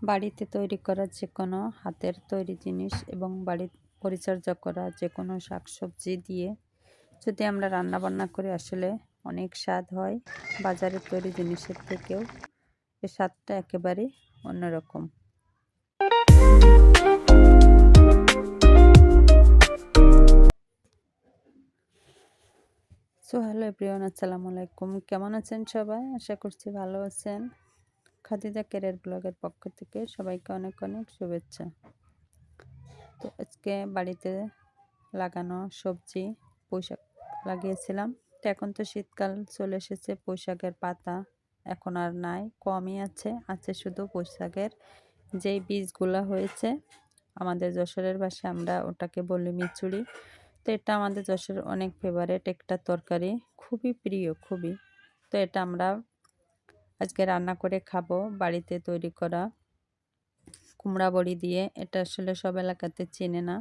বাড়িতে তৈরি করা যে কোনো হাতের তৈরি জিনিস এবং বাড়ির পরিচর্যা করা যে কোনো শাকসবজি দিয়ে যদি আমরা রান্না বান্না করে, আসলে অনেক স্বাদ হয়। বাজারের তৈরি জিনিসের থেকেও এর স্বাদটা একেবারে অন্যরকম। সো, হ্যালো এভরিওয়ান, আসসালামু আলাইকুম। কেমন আছেন সবাই? আশা করছি ভালো আছেন। খাদিজা কেরিয়ার ব্লগের পক্ষ থেকে সবাইকে অনেক অনেক শুভেচ্ছা। তো আজকে বাড়িতে লাগানো সবজি, পোশাক লাগিয়েছিলাম। তো এখন তো শীতকাল, চলে এসেছে পোশাকের পাতা। এখন আর নাই, কমই আছে আছে শুধু পোশাকের যেই বীজগুলো হয়েছে। আমাদের যশোরের ভাষায় আমরা ওটাকে বলি মিচুড়ি। তো এটা আমাদের যশোর অনেক ফেভারেট একটা তরকারি, খুবই প্রিয়, খুবই। তো এটা আমরা আজকে রান্না করে খাব, বাড়িতে তৈরি করা কুমড়া বড়ি দিয়ে। এটা আসলে সব এলাকাতে চেনে না।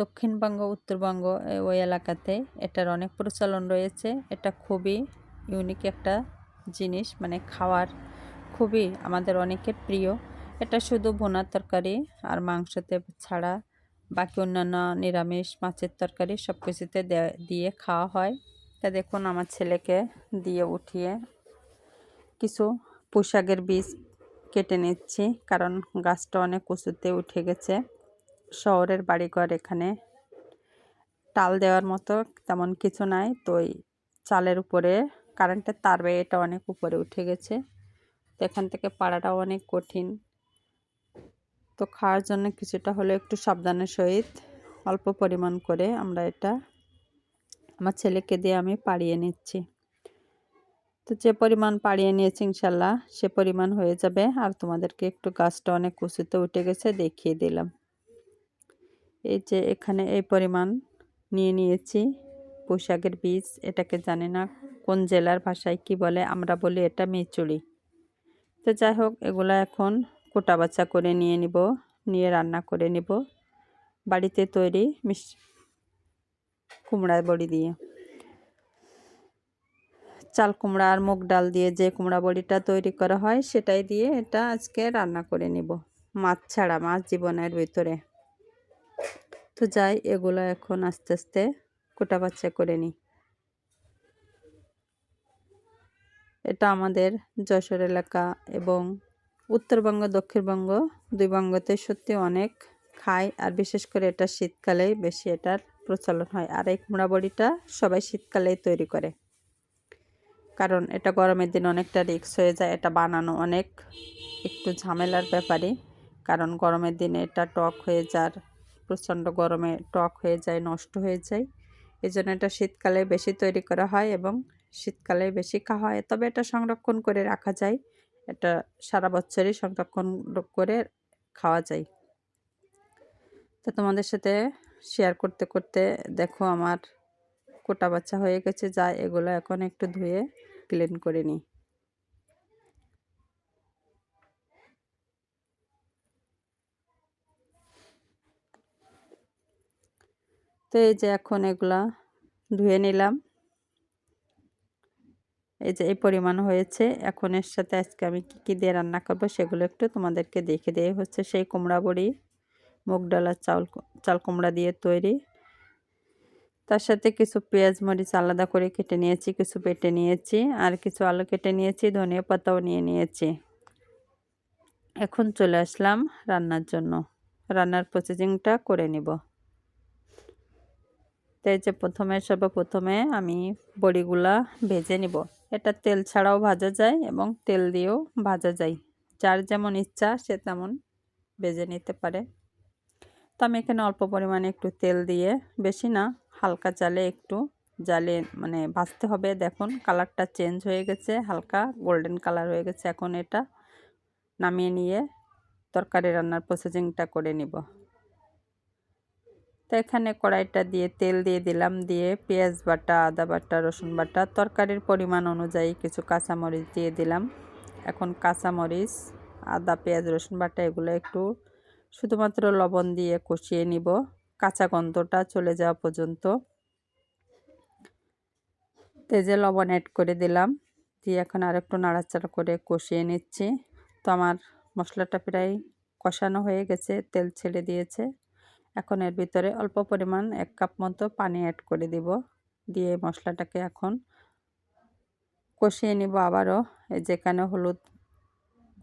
দক্ষিণবঙ্গ, উত্তরবঙ্গ ওই এলাকাতে এটার অনেক প্রচলন রয়েছে। এটা খুবই ইউনিক একটা জিনিস মানে খাওয়ার খুবই আমাদের অনেকের প্রিয়। এটা শুধু ভুনা তরকারি আর মাংসতে ছাড়া বাকি অন্যান্য নিরামিষ মাছের তরকারি সব কিছুতে দিয়ে খাওয়া হয়। তা দেখুন আমার ছেলেকে দিয়ে উঠিয়ে কিছু পোশাকের বীজ কেটে নিচ্ছি, কারণ গাছটা অনেক উঁচুতে উঠে গেছে। শহরের বাড়িঘর এখানে টাল দেওয়ার মতো তেমন কিছু নাই, তো ওই চালের উপরে কারেন্টের তার এটা অনেক উপরে উঠে গেছে। তো এখান থেকে পাড়াটাও অনেক কঠিন। তো খাওয়ার জন্য কিছুটা হলে একটু সাবধানের সহিত অল্প পরিমাণ করে আমরা এটা আমার ছেলেকে দিয়ে আমি পাড়িয়ে নিচ্ছি। তো যে পরিমাণ পাড়িয়ে নিয়েছি ইনশাল্লাহ, সে পরিমাণ হয়ে যাবে। আর তোমাদেরকে একটু গাছটা অনেক উঁচুতে উঠে গেছে, দেখিয়ে দিলাম। এই যে এখানে এই পরিমাণ নিয়ে নিয়েছি পোশাকের বীজ। এটাকে জানি না কোন জেলার ভাষায় কি বলে, আমরা বলি এটা মিচুড়ি। তো যাই হোক, এগুলো এখন কোটা বাচ্চা করে নিয়ে নিব, নিয়ে রান্না করে নিব। বাড়িতে তৈরি মিশ কুমড়া বড়ি দিয়ে। চাল কুমড়া আর মুগ ডাল দিয়ে যে কুমড়া বড়িটা তৈরি করা হয়, সেটাই দিয়ে এটা আজকে রান্না করে নিব। মাছ ছাড়া, মাছ জীবনের ভিতরে। তো যাই, এগুলো এখন আস্তে আস্তে কোটা বাচ্চা করে নিই। এটা আমাদের যশোর এলাকা এবং উত্তরবঙ্গ, দক্ষিণবঙ্গ দুই বঙ্গতে সত্যি অনেক খায়, আর বিশেষ করে এটা শীতকালেই বেশি এটার প্রচলন হয়। আর এই কুমড়া বড়িটা সবাই শীতকালেই তৈরি করে। কারণ এটা গরমের দিন অনেকটা রিক্স হয়ে যায়, এটা বানানো অনেক একটু ঝামেলার ব্যাপারে কারণ গরমের দিনে এটা টক হয়ে যার, প্রচণ্ড গরমে টক হয়ে যায়, নষ্ট হয়ে যায়। এই জন্য এটা শীতকালে বেশি তৈরি করা হয় এবং শীতকালে বেশি খাওয়া হয়। তবে এটা সংরক্ষণ করে রাখা যায়, এটা সারা বছরই সংরক্ষণ করে খাওয়া যায়। তো তোমাদের সাথে শেয়ার করতে করতে দেখো আমার কোটা বাচ্চা হয়ে গেছে, যা এগুলো এখন একটু ধুয়ে ক্লিন করে নিই। তো এই যে এখন এগুলা ধুয়ে নিলাম। এই যে এই পরিমাণ হয়েছে। এখন এর সাথে আজকে আমি কী কী দিয়ে রান্না করব সেগুলো একটু তোমাদেরকে দেখে দিয়ে হচ্ছে সেই কুমড়া বড়ি, মুগ ডালার চাল কুমড়া দিয়ে তৈরি। তার সাথে কিছু পেঁয়াজ মরিচ আলাদা করে কেটে নিয়েছি, কিছু পেটে নিয়েছি আর কিছু আলু কেটে নিয়েছি, ধনিয়া পাতাও নিয়ে নিয়েছি। এখন চলে আসলাম রান্নার জন্য। রান্নার প্রসেসিংটা করে নিব। তাই যে প্রথমে, সর্বপ্রথমে আমি বড়িগুলা ভেজে নিব। এটা তেল ছাড়াও ভাজা যায় এবং তেল দিয়েও ভাজা যায়। যার যেমন ইচ্ছা সে তেমন ভেজে নিতে পারে। তো আমি এখানে অল্প পরিমাণে একটু তেল দিয়ে, বেশি না হালকা জালে একটু, জালে মানে ভাজতে হবে। দেখুন, কালারটা চেঞ্জ হয়ে গেছে, হালকা গোল্ডেন কালার হয়ে গেছে। এখন এটা নামিয়ে নিয়ে তরকারি রান্নার প্রসেসিংটা করে নিব। তো এখানে কড়াইটা দিয়ে তেল দিয়ে দিলাম, দিয়ে পেঁয়াজ বাটা, আদা বাটা, রসুন বাটা, তরকারির পরিমাণ অনুযায়ী কিছু কাঁচামরিচ দিয়ে দিলাম। এখন কাঁচামরিচ, আদা, পেঁয়াজ, রসুন বাটা, এগুলো একটু শুধুমাত্র লবণ দিয়ে কষিয়ে নিব। কাঁচা গন্ধটা চলে যাওয়া পর্যন্ত। তেজে লবণ অ্যাড করে দিলাম। দিয়ে এখন আর একটু নাড়াচাড়া করে কষিয়ে নিচ্ছি। তো আমার মশলাটা প্রায় কষানো হয়ে গেছে, তেল ছেড়ে দিয়েছে। এখন এর ভিতরে অল্প পরিমাণ এক কাপ মতো পানি অ্যাড করে দিব। দিয়ে মশলাটাকে এখন কষিয়ে নিব আবারও। যেখানে হলুদ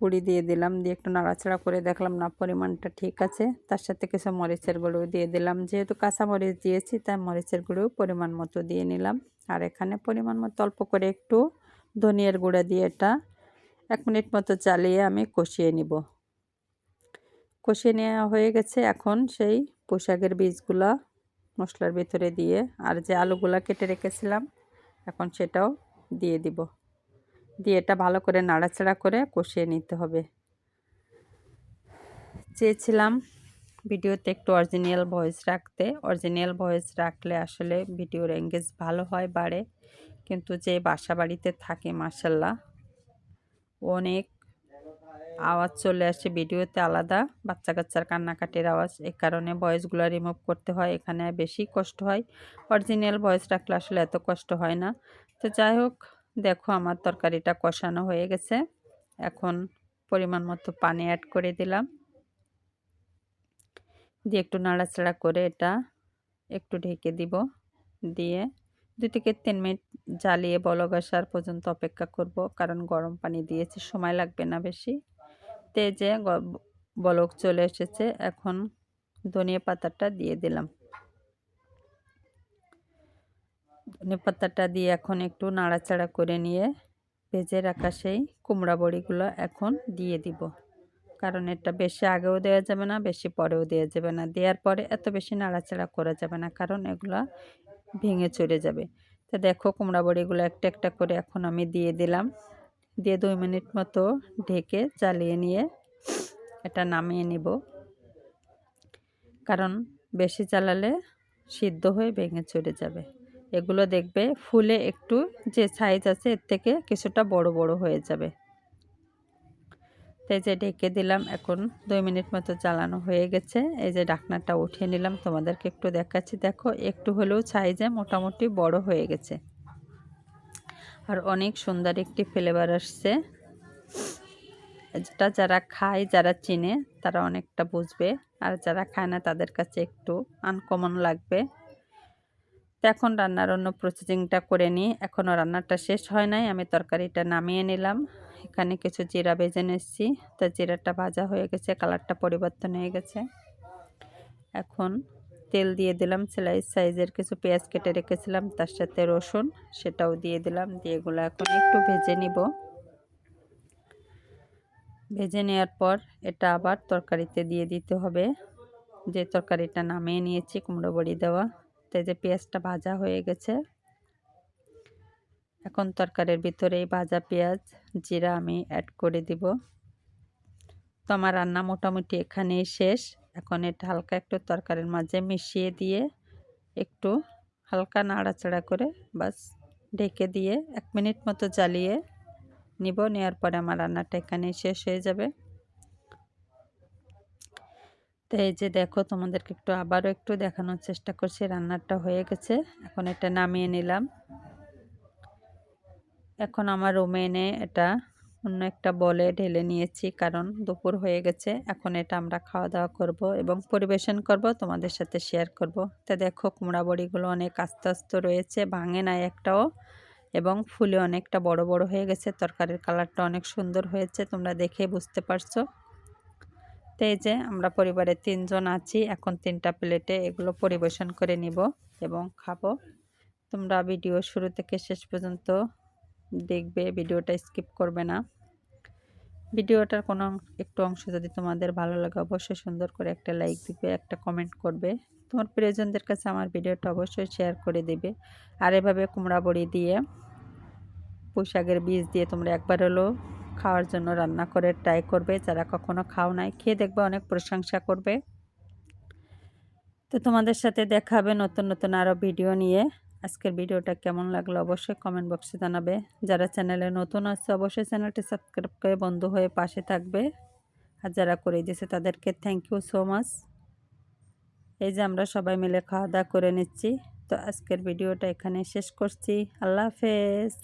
গুঁড়ি দিয়ে দিলাম, দিয়ে একটু নাড়াচাড়া করে দেখলাম না পরিমাণটা ঠিক আছে। তার সাথে কিছু মরিচের গুঁড়ো দিয়ে দিলাম। যেহেতু কাঁচা মরিচ দিয়েছি, তাই মরিচের গুঁড়ো পরিমাণ মতো দিয়ে নিলাম। আর এখানে পরিমাণ মতো অল্প করে একটু ধনিয়ার গুঁড়া দিয়ে এটা এক মিনিট মতো চালিয়ে আমি কষিয়ে নিব। কষিয়ে নেওয়া হয়ে গেছে এখন সেই পোশাকের বীজগুলা মশলার ভিতরে দিয়ে, আর যে আলুগুলা কেটে রেখেছিলাম, এখন সেটাও দিয়ে দিব। দিয়ে এটা ভালো করে নাড়াচাড়া করে কষিয়ে নিতে হবে। চেয়েছিলাম ভিডিওতে একটু অরিজিনাল ভয়েস রাখতে। অরিজিনাল ভয়েস রাখলে আসলে ভিডিওর এঙ্গেজ ভালো হয়, বাড়ে। কিন্তু যে বাসা বাড়িতে থাকে মাসাল্লাহ অনেক আওয়াজ চলে আসে ভিডিওতে আলাদা বাচ্চা কাচ্চার কান্নাকাটির আওয়াজ। এই কারণে ভয়েসগুলো রিমুভ করতে হয়, এখানে বেশি কষ্ট হয়। অরিজিনাল ভয়েস রাখলে আসলে এত কষ্ট হয় না। তো যাই হোক দেখো আমার তরকারিটা কষানো হয়ে গেছে। এখন পরিমাণ মতো পানি অ্যাড করে দিলাম। দিয়ে একটু নাড়াচাড়া করে এটা একটু ঢেকে দিব। দিয়ে দু থেকে তিন মিনিট জ্বালিয়ে বলক আসার পর্যন্ত অপেক্ষা করব, কারণ গরম পানি দিয়েছি, সময় লাগবে না বেশি। তেজে বলক চলে এসেছে। এখন ধনিয়া পাতাটা দিয়ে দিলাম। ধনে পাতাটা দিয়ে এখন একটু নাড়াচাড়া করে নিয়ে ভেজে রাখা সেই কুমড়া বড়িগুলো এখন দিয়ে দিব। কারণ এটা বেশি আগেও দেওয়া যাবে না, বেশি পরেও দেওয়া যাবে না। দেওয়ার পরে এত বেশি নাড়াচাড়া করা যাবে না, কারণ এগুলো ভেঙে চলে যাবে। তো দেখো কুমড়া বড়িগুলো একটা একটা করে এখন আমি দিয়ে দিলাম। দিয়ে দুই মিনিট মতো ঢেকে চালিয়ে নিয়ে এটা নামিয়ে নিব। কারণ বেশি চালালে সিদ্ধ হয়ে ভেঙে চলে যাবে। এগুলো দেখবে ফুলে একটু যে সাইজ আছে এর থেকে কিছুটা বড় বড় হয়ে যাবে। এই যে ঢেকে দিলাম, এখন দুই মিনিট মতো জ্বালানো হয়ে গেছে। এই যে ডাকনাটা উঠিয়ে নিলাম, তোমাদেরকে একটু দেখাচ্ছি। দেখো, একটু হলেও সাইজে মোটামুটি বড় হয়ে গেছে। আর অনেক সুন্দর একটি ফ্লেভার আসছে। এটা যারা খায়, যারা চিনে, তারা অনেকটা বুঝবে। আর যারা খায় না, তাদের কাছে একটু আনকমন লাগবে। তো এখন রান্নার অন্য প্রসেসিংটা করে নিই। এখনও রান্নাটা শেষ হয় নাই, আমি তরকারিটা নামিয়ে নিলাম। এখানে কিছু জিরা ভেজে নিচ্ছি। তো জিরাটা ভাজা হয়ে গেছে, কালারটা পরিবর্তন হয়ে গেছে। এখন তেল দিয়ে দিলাম সেলাই সাইজের কিছু পেঁয়াজ কেটে রেখেছিলাম, তার সাথে রসুন, সেটাও দিয়ে দিলাম, দিয়ে এগুলো এখন একটু ভেজে নিব। ভেজে নেওয়ার পর এটা আবার তরকারিতে দিয়ে দিতে হবে। যে তরকারিটা নামিয়ে নিয়েছি, কুমড়ো বড়ি দেওয়া। তো যে পেঁয়াজটা ভাজা হয়ে গেছে। এখন তরকারির ভিতরে ভাজা পেঁয়াজ, জিরা আমি অ্যাড করে দিব। তো আমার রান্না মোটামুটি এখানেই শেষ। এখন এটা হালকা একটু তরকারির মাঝে মিশিয়ে দিয়ে একটু হালকা নাড়াচাড়া করে বাস ঢেকে দিয়ে এক মিনিট মতো জ্বালিয়ে নিব। নেওয়ার পরে আমার রান্নাটা এখানেই শেষ হয়ে যাবে। তো এই যে দেখো তোমাদেরকে একটু আবারও একটু দেখানোর চেষ্টা করছি, রান্নাটা হয়ে গেছে। এখন এটা নামিয়ে নিলাম। এখন আমার রুমে এনে এটা অন্য একটা বলে ঢেলে নিয়েছি, কারণ দুপুর হয়ে গেছে। এখন এটা আমরা খাওয়া দাওয়া করব এবং পরিবেশন করব, তোমাদের সাথে শেয়ার করব। তা দেখো কুমড়া বড়িগুলো অনেক আস্তে আস্তে রয়েছে, ভাঙে নাই একটাও, এবং ফুলে অনেকটা বড় বড় হয়ে গেছে। তরকারির কালারটা অনেক সুন্দর হয়েছে, তোমরা দেখে বুঝতে পারছ। তো এই যে আমরা পরিবারের তিনজন আছি, এখন তিনটা প্লেটে এগুলো পরিবেশন করে নিব এবং খাব। তোমরা ভিডিও শুরু থেকে শেষ পর্যন্ত দেখবে, ভিডিওটা স্কিপ করবে না। ভিডিওটার কোনো একটু অংশ যদি তোমাদের ভালো লাগে অবশ্যই সুন্দর করে একটা লাইক দিবে, একটা কমেন্ট করবে। তোমার প্রিয়জনদের কাছে আমার ভিডিওটা অবশ্যই শেয়ার করে দিবে। আর এভাবে কুমড়া বড়ি দিয়ে পোশাকের বীজ দিয়ে তোমরা একবার হলো খাওয়ার জন্য রান্না করে ট্রাই করবে। যারা কখনো খাও নাই, খেয়ে দেখবে অনেক প্রশংসা করবে। তো তোমাদের সাথে দেখাবে নতুন নতুন আরও ভিডিও নিয়ে। আজকের ভিডিওটা কেমন লাগল অবশ্যই কমেন্ট বক্সে জানাবে। যারা চ্যানেলে নতুন আছে, অবশ্যই চ্যানেলটি সাবস্ক্রাইব করে বন্ধু হয়ে পাশে থাকবে। আর যারা করে দিয়েছে, তাদেরকে থ্যাংক ইউ সো মাচ এই যে আমরা সবাই মিলে খাওয়া দাওয়া করে নিচ্ছি। তো আজকের ভিডিওটা এখানে শেষ করছি। আল্লাহ হাফেজ।